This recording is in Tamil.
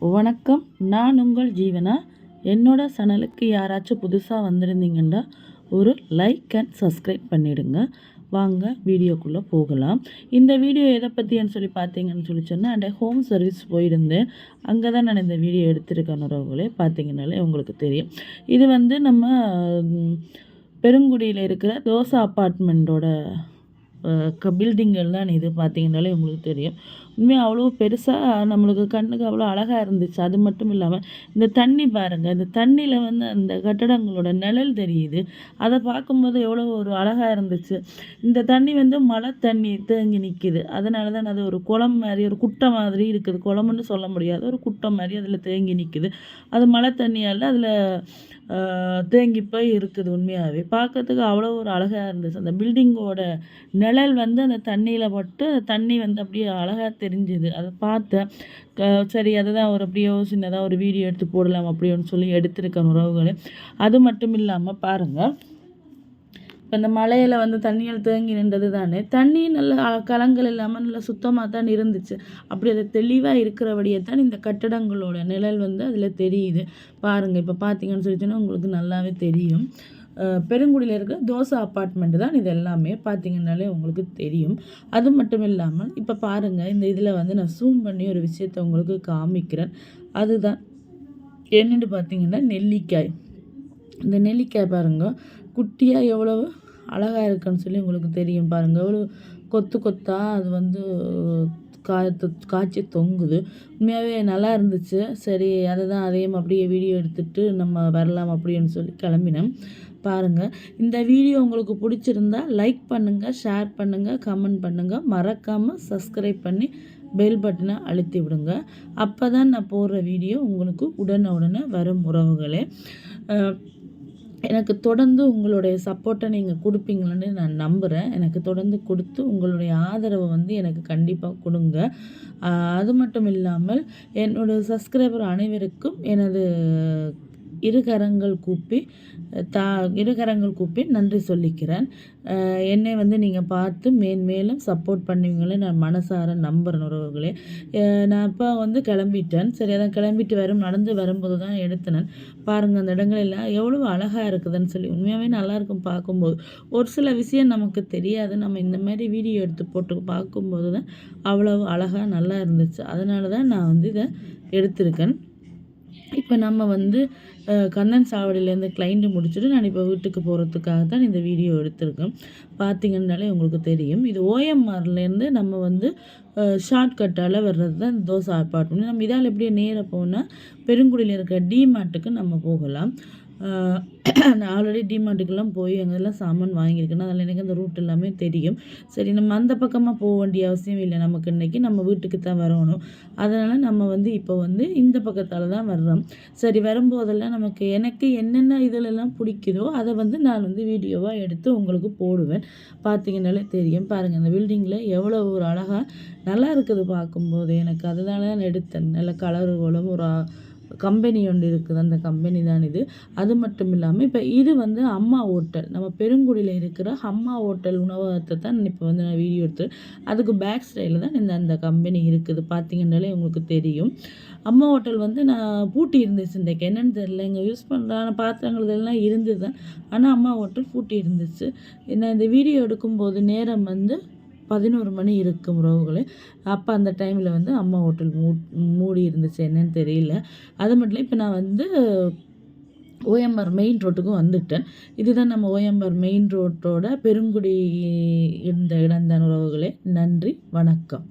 வணக்கம். நான் உங்கள் ஜீவனா? என்னோட சேனலுக்கு யாராச்சும் புதுசாக வந்திருந்தீங்கன்னா ஒரு லைக் அண்ட் சப்ஸ்கிரைப் பண்ணிவிடுங்க வாங்க வீடியோக்குள்ளே போகலாம். இந்த வீடியோ எதை பற்றின்னு சொல்லி பார்த்தீங்கன்னு சொல்லி சொன்னால் அண்ட் ஹோம் சர்வீஸ் போயிருந்தேன். அங்கே தான் நான் இந்த வீடியோ எடுத்திருக்கேன் உறவுகளே. பார்த்தீங்கனாலே உங்களுக்கு தெரியும். இது வந்து நம்ம பெருங்குடியில் இருக்கிற தோசை அப்பார்ட்மெண்ட்டோட க பில்டிங்கள் இது பார்த்தீங்கனாலே உங்களுக்கு தெரியும். உண்மையாக அவ்வளோ பெருசாக நம்மளுக்கு கண்ணுக்கு அவ்வளோ அழகாக இருந்துச்சு. அது மட்டும் இல்லாமல் இந்த தண்ணி பாருங்கள் இந்த தண்ணியில் வந்து அந்த கட்டடங்களோட நிழல் தெரியுது. அதை பார்க்கும்போது எவ்வளோ ஒரு அழகாக இருந்துச்சு. இந்த தண்ணி வந்து மழை தண்ணி தேங்கி நிற்கிது அதனால தான் அது ஒரு குளம் மாதிரி ஒரு குட்டை மாதிரி இருக்குது. குளம்னு சொல்ல முடியாது. ஒரு குட்டை மாதிரி அதில் தேங்கி நிற்கிது அது மழை தண்ணியால் அதில் தேங்கி போய் இருக்குது உண்மையாகவே. பார்க்கறதுக்கு அவ்வளோ ஒரு அழகாக இருந்துச்சு. அந்த பில்டிங்கோட நிழல் வந்து அந்த தண்ணியில் பட்டு தண்ணி வந்து அப்படியே அழகாக தெரிஞ்சுது. அதை பார்த்தேன். சரி அதை தான் ஒரு அப்படியோ சின்னதாக ஒரு வீடியோ எடுத்து போடலாம் அப்படின்னு சொல்லி எடுத்திருக்கேன் உறவுகளை. அது மட்டும் இல்லாமல் பாருங்கள் இப்போ இந்த மலையில் வந்து தண்ணியில் தேங்கி நின்றது தானே தண்ணி நல்ல கலங்கள் இல்லாமல் நல்லா சுத்தமாக தான் இருந்துச்சு. அப்படி அது தெளிவாக இருக்கிறபடியே தான் இந்த கட்டடங்களோட நிழல் வந்து அதில் தெரியுது. பாருங்கள் இப்போ பார்த்தீங்கன்னு சொல்லிச்சுன்னா உங்களுக்கு நல்லாவே தெரியும். பெருங்குடியில் இருக்கிற தோசை அப்பார்ட்மெண்ட் தான் இது எல்லாமே. பார்த்தீங்கன்னாலே உங்களுக்கு தெரியும். அது மட்டும் இல்லாமல் இப்போ பாருங்கள் இந்த இதில் வந்து நான் ஜூம் பண்ணி ஒரு விஷயத்தை உங்களுக்கு காமிக்கிறேன். அதுதான். என்னென்னு பார்த்தீங்கன்னா நெல்லிக்காய். இந்த நெல்லிக்காய் பாருங்கள் குட்டியாக எவ்வளவு அழகாக இருக்குன்னு சொல்லி உங்களுக்கு தெரியும் பாருங்கள் எவ்வளோ கொத்து கொத்தாக அது வந்து காய்த்து காய்ச்சி தொங்குது. உண்மையாகவே நல்லா இருந்துச்சு. சரி அதை தான் அதையும் அப்படியே வீடியோ எடுத்துகிட்டு நம்ம வரலாம் அப்படின்னு சொல்லி கிளம்பினேன் பாருங்கள் இந்த வீடியோ உங்களுக்கு பிடிச்சிருந்தா லைக் பண்ணுங்கள் ஷேர் பண்ணுங்கள் கமெண்ட் பண்ணுங்கள் மறக்காமல் சப்ஸ்கிரைப் பண்ணி பெல் பட்டனை அழுத்தி விடுங்க. அப்போ தான் நான் போடுற வீடியோ உங்களுக்கு உடனே உடனே வரும் உறவுகளே. எனக்கு தொடர்ந்து உங்களுடைய சப்போர்ட்டை நீங்கள் கொடுப்பீங்களன்னு நான் நம்புகிறேன் எனக்கு தொடர்ந்து கொடுத்து உங்களுடைய ஆதரவை வந்து எனக்கு கண்டிப்பாக கொடுங்க. அது மட்டும் இல்லாமல் என்னோடய சப்ஸ்கிரைபர் அனைவருக்கும் எனது இருகரங்கள் கூப்பி தா இருகரங்கள் கூப்பி நன்றி சொல்லிக்கிறேன். என்னை வந்து நீங்கள் பார்த்து மேன்மேலும் சப்போர்ட் பண்ணுவீங்களே நான் மனசார நம்புகிறேன் உறவுகளே. நான் இப்போ வந்து கிளம்பிட்டேன். சரி அதான் கிளம்பிட்டு வரும் நடந்து வரும்போது தான் எடுத்தினேன். பாருங்கள் அந்த இடங்கள் எல்லாம் எவ்வளோ அழகாக இருக்குதுன்னு சொல்லி உண்மையாகவே நல்லாயிருக்கும் பார்க்கும்போது. ஒரு சில விஷயம் நமக்கு தெரியாது. நம்ம இந்த மாதிரி வீடியோ எடுத்து போட்டு பார்க்கும்போது தான் அவ்வளோ அழகாக நல்லா இருந்துச்சு. அதனால தான் நான் வந்து இதை எடுத்திருக்கேன். இப்போ நம்ம வந்து கண்ணன் சாவடியிலேருந்து கிளைண்ட்டு முடிச்சுட்டு நான் இப்போ வீட்டுக்கு போகிறதுக்காக தான் இந்த வீடியோ எடுத்திருக்கேன். பார்த்தீங்கன்னாலே உங்களுக்கு தெரியும். இது ஓஎம்ஆர்லேருந்து நம்ம வந்து ஷார்ட்கட்டால் வர்றது தான் இந்த தோசை அப்பார்ட்மெண்ட் நம்ம இதால் எப்படியே நேராக போனால் பெருங்குடியில் இருக்க டிமார்ட்டுக்கு நம்ம போகலாம். நான் ஆல்ரெடி டிமார்ட்டுக்கெல்லாம் போய் அங்கெல்லாம் சாமான் வாங்கியிருக்கேன். அதில் எனக்கு அந்த ரூட் எல்லாமே தெரியும். சரி நம்ம அந்த பக்கமாக போக வேண்டிய அவசியம் இல்லை. நமக்கு இன்றைக்கி நம்ம வீட்டுக்கு தான் வரணும். அதனால் நம்ம வந்து இப்போ வந்து இந்த பக்கத்தால் தான் வர்றோம். சரி வரும்போதெல்லாம் நமக்கு எனக்கு என்னென்ன இதிலெல்லாம் பிடிக்குதோ அதை வந்து நான் வந்து வீடியோவாக எடுத்து உங்களுக்கு போடுவேன். பார்த்தீங்கன்னாலே தெரியும். பாருங்கள் அந்த பில்டிங்கில் எவ்வளோ ஒரு அழகாக நல்லா இருக்குது பார்க்கும்போது எனக்கு. அதனால தான் எடுத்தேன். நல்ல கலருகளும் ஒரு கம்பெனி ஒன்று இருக்குது அந்த கம்பெனி தான் இது. அது மட்டும் இல்லாமல் இப்போ இது வந்து அம்மா ஹோட்டல். நம்ம பெருங்குடியில் இருக்கிற அம்மா ஹோட்டல் உணவகத்தை தான் இப்போ வந்து நான் வீடியோ எடுத்து அதுக்கு பேக் ஸ்டைலில் தான் இந்த அந்த கம்பெனி இருக்குது. பார்த்தீங்கன்னாலே உங்களுக்கு தெரியும். அம்மா ஹோட்டல் வந்து நான் பூட்டி இருந்துச்சு இன்றைக்கு என்னென்னு தெரியல. இங்கே யூஸ் பண்ணுறான பாத்திரங்கள் இதெல்லாம் இருந்தது தான். ஆனால் அம்மா ஹோட்டல் பூட்டி இருந்துச்சு. நான் இந்த வீடியோ எடுக்கும்போது நேரம் வந்து பதினோரு மணி இருக்கும் உறவுகளே. அப்போ அந்த டைமில் வந்து அம்மா ஹோட்டல் மூ மூடி இருந்துச்சு. என்னன்னு தெரியல. அது மட்டும் இல்லை இப்போ நான் வந்து ஓஎம்ஆர் மெயின் ரோட்டுக்கும் வந்துட்டேன். இதுதான் நம்ம ஓஎம்ஆர் மெயின் ரோட்டோட பெருங்குடி இருந்த இடம்தான் உறவுகளே. நன்றி வணக்கம்.